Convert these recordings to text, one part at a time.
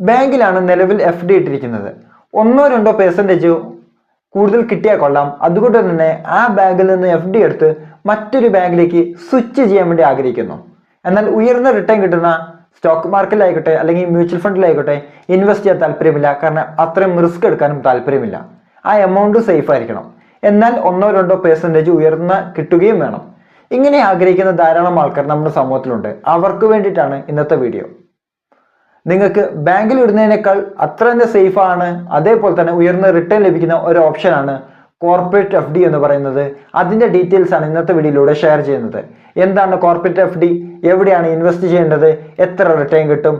ബാങ്കിലാണ് നിലവിൽ F D ഇട്ടിരിക്കുന്നത്. ഒന്നോ രണ്ടോ പെർസെന്റേജ് കൂടുതൽ കിട്ടിയാൽ കൊള്ളാം. അതുകൊണ്ട് തന്നെ ആ ബാങ്കിൽ നിന്ന് എഫ് ഡി എടുത്ത് മറ്റൊരു ബാങ്കിലേക്ക് സ്വിച്ച് ചെയ്യാൻ വേണ്ടി ആഗ്രഹിക്കുന്നു. എന്നാൽ ഉയർന്ന റിട്ടേൺ കിട്ടുന്ന സ്റ്റോക്ക് മാർക്കറ്റിലായിക്കോട്ടെ അല്ലെങ്കിൽ മ്യൂച്വൽ ഫണ്ടിലായിക്കോട്ടെ ഇൻവെസ്റ്റ് ചെയ്യാൻ താല്പര്യമില്ല. കാരണം അത്രയും റിസ്ക് എടുക്കാനും താല്പര്യമില്ല. ആ എമൗണ്ട് സേഫ് ആയിരിക്കണം. എന്നാൽ ഒന്നോ രണ്ടോ പെർസെന്റേജ് ഉയർന്ന കിട്ടുകയും വേണം. ഇങ്ങനെ ആഗ്രഹിക്കുന്ന ധാരാളം ആൾക്കാർ നമ്മുടെ സമൂഹത്തിലുണ്ട്. അവർക്ക് വേണ്ടിയിട്ടാണ് ഇന്നത്തെ വീഡിയോ നിങ്ങൾക്ക് ബാങ്കിൽ ഇടുന്നതിനേക്കാൾ അത്ര തന്നെ സേഫ് ആണ്. അതേപോലെ തന്നെ ഉയർന്ന റിട്ടേൺ ലഭിക്കുന്ന ഒരു ഓപ്ഷനാണ് കോർപ്പറേറ്റ് എഫ് ഡി എന്ന് പറയുന്നത്. അതിന്റെ ഡീറ്റെയിൽസ് ആണ് ഇന്നത്തെ വീഡിയോയിലൂടെ ഷെയർ ചെയ്യുന്നത്. എന്താണ് കോർപ്പറേറ്റ് എഫ് ഡി എവിടെയാണ് ഇൻവെസ്റ്റ് ചെയ്യേണ്ടത്? എത്ര റിട്ടേൺ കിട്ടും?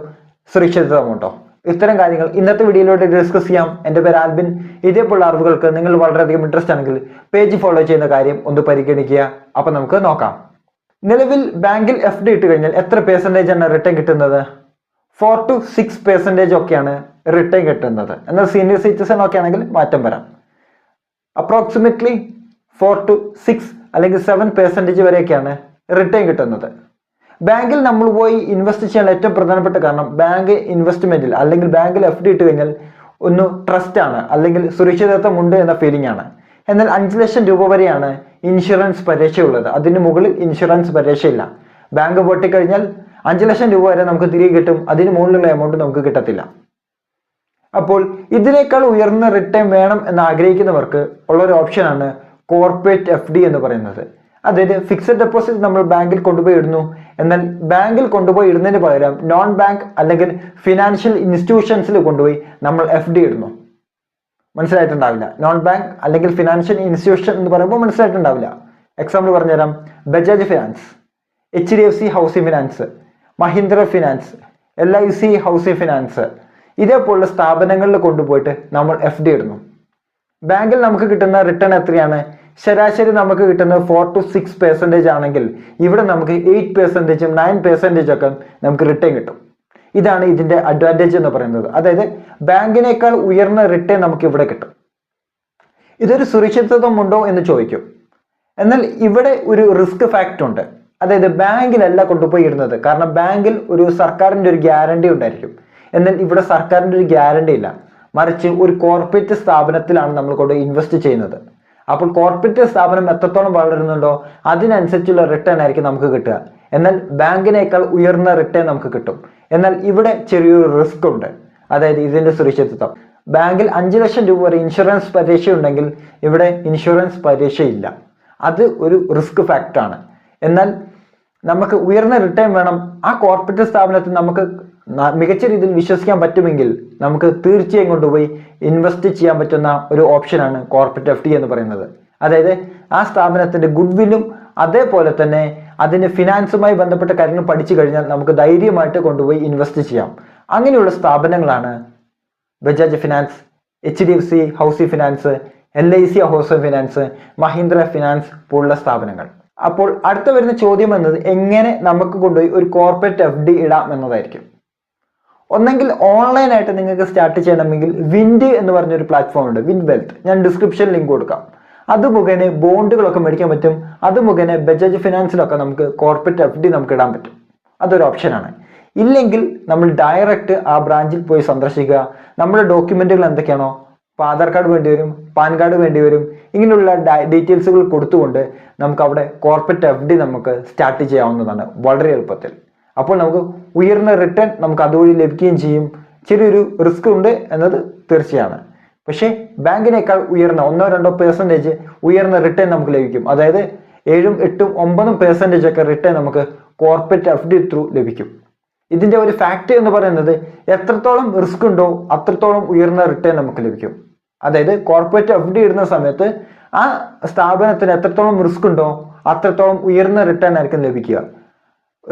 സുരക്ഷിതമുണ്ടോ ഇത്തരം കാര്യങ്ങൾ ഇന്നത്തെ വീഡിയോയിലൂടെ ഡിസ്കസ് ചെയ്യാം. എന്റെ പേര് ആൽബിൻ. ഇതേപോലുള്ള അറിവുകൾക്ക് നിങ്ങൾ വളരെയധികം ഇൻട്രസ്റ്റ് ആണെങ്കിൽ പേജ് ഫോളോ ചെയ്യുന്ന കാര്യം ഒന്ന് പരിഗണിക്കുക. അപ്പം നമുക്ക് നോക്കാം. നിലവിൽ ബാങ്കിൽ എഫ് ഡി ഇട്ട് കഴിഞ്ഞാൽ എത്ര പേഴ്സന്റേജ് ആണ് റിട്ടേൺ കിട്ടുന്നത്? ഫോർ ടു സിക്സ് പെർസെന്റേജ് ഒക്കെയാണ് റിട്ടേൺ കിട്ടുന്നത്. എന്നാൽ സീനിയർ സിറ്റിസൺ ഒക്കെ ആണെങ്കിൽ മാറ്റം വരാം. അപ്രോക്സിമേറ്റ്ലി ഫോർ ടു സിക്സ് അല്ലെങ്കിൽ സെവൻ പെർസെന്റേജ് വരെയൊക്കെയാണ് റിട്ടേൺ കിട്ടുന്നത്. ബാങ്കിൽ നമ്മൾ പോയി ഇൻവെസ്റ്റ് ചെയ്യാൻ ഏറ്റവും പ്രധാനപ്പെട്ട കാരണം ബാങ്ക് ഇൻവെസ്റ്റ്മെന്റിൽ അല്ലെങ്കിൽ ബാങ്കിൽ എഫ് ഡി ഇട്ട് കഴിഞ്ഞാൽ ഒന്ന് ട്രസ്റ്റ് ആണ് അല്ലെങ്കിൽ സുരക്ഷിതത്വം ഉണ്ട് എന്ന ഫീലിംഗ് ആണ്. എന്നാൽ അഞ്ച് ലക്ഷം രൂപ വരെയാണ് ഇൻഷുറൻസ് പരീക്ഷയുള്ളത് അതിന് മുകളിൽ ഇൻഷുറൻസ് പരീക്ഷയില്ല. ബാങ്ക് പൊട്ടിക്കഴിഞ്ഞാൽ അഞ്ച് ലക്ഷം രൂപ വരെ നമുക്ക് തിരികെ കിട്ടും. അതിന് മുകളിലുള്ള എമൗണ്ട് നമുക്ക് കിട്ടത്തില്ല. അപ്പോൾ ഇതിനേക്കാൾ ഉയർന്ന റിട്ടേൺ വേണം എന്ന് ആഗ്രഹിക്കുന്നവർക്ക് ഉള്ള ഒരു ഓപ്ഷനാണ് കോർപ്പറേറ്റ് എഫ് ഡി എന്ന് പറയുന്നത്. അതായത് ഫിക്സഡ് ഡെപ്പോസിറ്റ് നമ്മൾ ബാങ്കിൽ കൊണ്ടുപോയി ഇടുന്നു. എന്നാൽ ബാങ്കിൽ കൊണ്ടുപോയി ഇടുന്നതിന് പകരം നോൺ ബാങ്ക് അല്ലെങ്കിൽ ഫിനാൻഷ്യൽ ഇൻസ്റ്റിറ്റ്യൂഷൻസിൽ കൊണ്ടുപോയി നമ്മൾ എഫ് ഡി ഇടുന്നു. മനസ്സിലായിട്ടുണ്ടാവില്ല. നോൺ ബാങ്ക് അല്ലെങ്കിൽ ഫിനാൻഷ്യൽ ഇൻസ്റ്റിറ്റ്യൂഷൻ എന്ന് പറയുമ്പോൾ മനസ്സിലായിട്ടുണ്ടാവില്ല. എക്സാമ്പിൾ പറഞ്ഞുതരാം. Bajaj finance H D F C housing finance Mahindra finance L I C housing finance ഇതേപോലുള്ള സ്ഥാപനങ്ങളിൽ കൊണ്ടുപോയിട്ട് നമ്മൾ എഫ് ഡി ഇടുന്നു. ബാങ്കിൽ നമുക്ക് കിട്ടുന്ന റിട്ടേൺ എത്രയാണ്? ശരാശരി നമുക്ക് കിട്ടുന്നത് ഫോർ ടു സിക്സ് പെർസെന്റേജ് ആണെങ്കിൽ ഇവിടെ നമുക്ക് എയ്റ്റ് പെർസെന്റേജും നയൻ പെർസെന്റേജും ഒക്കെ നമുക്ക് റിട്ടേൺ കിട്ടും. ഇതാണ് ഇതിന്റെ അഡ്വാന്റേജ് എന്ന് പറയുന്നത്. അതായത് ബാങ്കിനേക്കാൾ ഉയർന്ന റിട്ടേൺ നമുക്ക് ഇവിടെ കിട്ടും. ഇതൊരു സുരക്ഷിതത്വം ഉണ്ടോ എന്ന് ചോദിക്കും. എന്നാൽ ഇവിടെ ഒരു റിസ്ക് ഫാക്ടർ ഉണ്ട്. അതായത് ബാങ്കിലല്ല കൊണ്ടുപോയി ഇടുന്നത് കാരണം ബാങ്കിൽ ഒരു സർക്കാരിന്റെ ഒരു ഗ്യാരണ്ടി ഉണ്ടായിരിക്കും. എന്നാൽ ഇവിടെ സർക്കാരിന്റെ ഒരു ഗ്യാരണ്ടി ഇല്ല. മറിച്ച് ഒരു കോർപ്പറേറ്റ് സ്ഥാപനത്തിലാണ് നമ്മൾ കൊണ്ട് ഇൻവെസ്റ്റ് ചെയ്യുന്നത്. അപ്പോൾ കോർപ്പറേറ്റ് സ്ഥാപനം എത്രത്തോളം വളരുന്നുണ്ടോ അതിനനുസരിച്ചുള്ള റിട്ടേൺ ആയിരിക്കും നമുക്ക് കിട്ടുക. എന്നാൽ ബാങ്കിനേക്കാൾ ഉയർന്ന റിട്ടേൺ നമുക്ക് കിട്ടും. എന്നാൽ ഇവിടെ ചെറിയൊരു റിസ്ക് ഉണ്ട്. അതായത് ഇതിന്റെ സുരക്ഷിതത്വം. ബാങ്കിൽ അഞ്ച് ലക്ഷം രൂപ വരെ ഇൻഷുറൻസ് പരീക്ഷ ഉണ്ടെങ്കിൽ ഇവിടെ ഇൻഷുറൻസ് പരീക്ഷയില്ല. അത് ഒരു റിസ്ക് ഫാക്ടറാണ് എന്നാൽ നമുക്ക് ഉയർന്ന റിട്ടേൺ വേണം. ആ കോർപ്പറേറ്റ് സ്ഥാപനത്തിൽ നമുക്ക് മികച്ച രീതിയിൽ വിശ്വസിക്കാൻ പറ്റുമെങ്കിൽ നമുക്ക് തീർച്ചയായും കൊണ്ടുപോയി ഇൻവെസ്റ്റ് ചെയ്യാൻ പറ്റുന്ന ഒരു ഓപ്ഷനാണ് കോർപ്പറേറ്റ് എഫ് ഡി എന്ന് പറയുന്നത്. അതായത് ആ സ്ഥാപനത്തിന്റെ ഗുഡ്വില്ലും അതേപോലെ തന്നെ അതിന്റെ ഫിനാൻസുമായി ബന്ധപ്പെട്ട കാര്യങ്ങൾ പഠിച്ചു കഴിഞ്ഞാൽ നമുക്ക് ധൈര്യമായിട്ട് കൊണ്ടുപോയി ഇൻവെസ്റ്റ് ചെയ്യാം. അങ്ങനെയുള്ള സ്ഥാപനങ്ങളാണ് Bajaj finance H D F C housing finance L I C housing finance Mahindra finance പോലുള്ള സ്ഥാപനങ്ങൾ. അപ്പോൾ അടുത്ത വരുന്ന ചോദ്യം എന്നത് എങ്ങനെ നമുക്ക് കൊണ്ടുപോയി ഒരു കോർപ്പറേറ്റ് എഫ് ഡി ഇടാം എന്നതായിരിക്കും. ഒന്നെങ്കിൽ ഓൺലൈനായിട്ട് നിങ്ങൾക്ക് സ്റ്റാർട്ട് ചെയ്യണമെങ്കിൽ വിൻഡ് എന്ന് പറഞ്ഞൊരു പ്ലാറ്റ്ഫോം ഉണ്ട്. വിൻ വെൽത്ത് ഞാൻ ഡിസ്ക്രിപ്ഷൻ ലിങ്ക് കൊടുക്കാം. അത് മുഖേന ബോണ്ടുകളൊക്കെ മേടിക്കാൻ പറ്റും. അത് മുഖേന ബജാജ് ഫിനാൻസിലൊക്കെ നമുക്ക് കോർപ്പറേറ്റ് എഫ് ഡി നമുക്ക് ഇടാൻ പറ്റും. അതൊരു ഓപ്ഷനാണ് ഇല്ലെങ്കിൽ നമ്മൾ ഡയറക്റ്റ് ആ ബ്രാഞ്ചിൽ പോയി സന്ദർശിക്കുക. നമ്മുടെ ഡോക്യുമെന്റുകൾ എന്തൊക്കെയാണോ ഇപ്പോൾ ആധാർ കാർഡ് വേണ്ടി വരും പാൻ കാർഡ് വേണ്ടി വരും ഇങ്ങനെയുള്ള ഡീറ്റെയിൽസുകൾ കൊടുത്തുകൊണ്ട് നമുക്ക് അവിടെ കോർപ്പറേറ്റ് എഫ് ഡി നമുക്ക് സ്റ്റാർട്ട് ചെയ്യാവുന്നതാണ് വളരെ എളുപ്പത്തിൽ. അപ്പോൾ നമുക്ക് ഉയർന്ന റിട്ടേൺ നമുക്ക് അതുവഴി ലഭിക്കുകയും ചെയ്യും. ചെറിയൊരു റിസ്ക് ഉണ്ട് എന്നത് തീർച്ചയാണ്. പക്ഷേ ബാങ്കിനേക്കാൾ ഉയർന്ന ഒന്നോ രണ്ടോ പെർസെന്റേജ് ഉയർന്ന റിട്ടേൺ നമുക്ക് ലഭിക്കും. അതായത് ഏഴും എട്ടും ഒമ്പതും പെർസെന്റേജ് ഒക്കെ റിട്ടേൺ നമുക്ക് കോർപ്പറേറ്റ് എഫ് ഡി ത്രൂ ലഭിക്കും. ഇതിന്റെ ഒരു ഫാക്ട് എന്ന് പറയുന്നത് എത്രത്തോളം റിസ്ക് ഉണ്ടോ അത്രത്തോളം ഉയർന്ന റിട്ടേൺ നമുക്ക് ലഭിക്കും. അതായത് കോർപ്പറേറ്റ് എഫ് ഡി ഇടുന്ന സമയത്ത് ആ സ്ഥാപനത്തിന് എത്രത്തോളം റിസ്ക് ഉണ്ടോ അത്രത്തോളം ഉയർന്ന റിട്ടേൺ ആയിരിക്കും ലഭിക്കുക.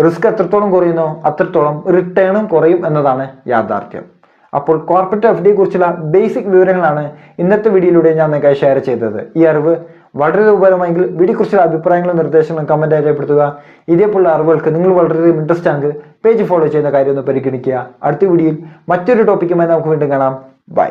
റിസ്ക് എത്രത്തോളം കുറയുന്നോ അത്രത്തോളം റിട്ടേണും കുറയും എന്നതാണ് യാഥാർത്ഥ്യം. അപ്പോൾ കോർപ്പറേറ്റ് എഫ് ഡിയെ കുറിച്ചുള്ള ബേസിക് വിവരങ്ങളാണ് ഇന്നത്തെ വീഡിയോയിലൂടെ ഞാൻ നിങ്ങൾക്കായി ഷെയർ ചെയ്തത്. ഈ അറിവ് വളരെ ഉപകരമായെങ്കിൽ വീഡിയോ കുറിച്ചുള്ള അഭിപ്രായങ്ങളും നിർദ്ദേശങ്ങളും കമന്റ് രേഖപ്പെടുത്തുക. ഇതേപോലുള്ള അറിവുകൾക്ക് നിങ്ങൾ വളരെയധികം ഇൻട്രസ്റ്റ് ആണെങ്കിൽ പേജ് ഫോളോ ചെയ്യുന്ന കാര്യം ഒന്ന് പരിഗണിക്കുക. അടുത്ത വീഡിയോയിൽ മറ്റൊരു ടോപ്പിക്കുമായി നമുക്ക് വീണ്ടും കാണാം. ബൈ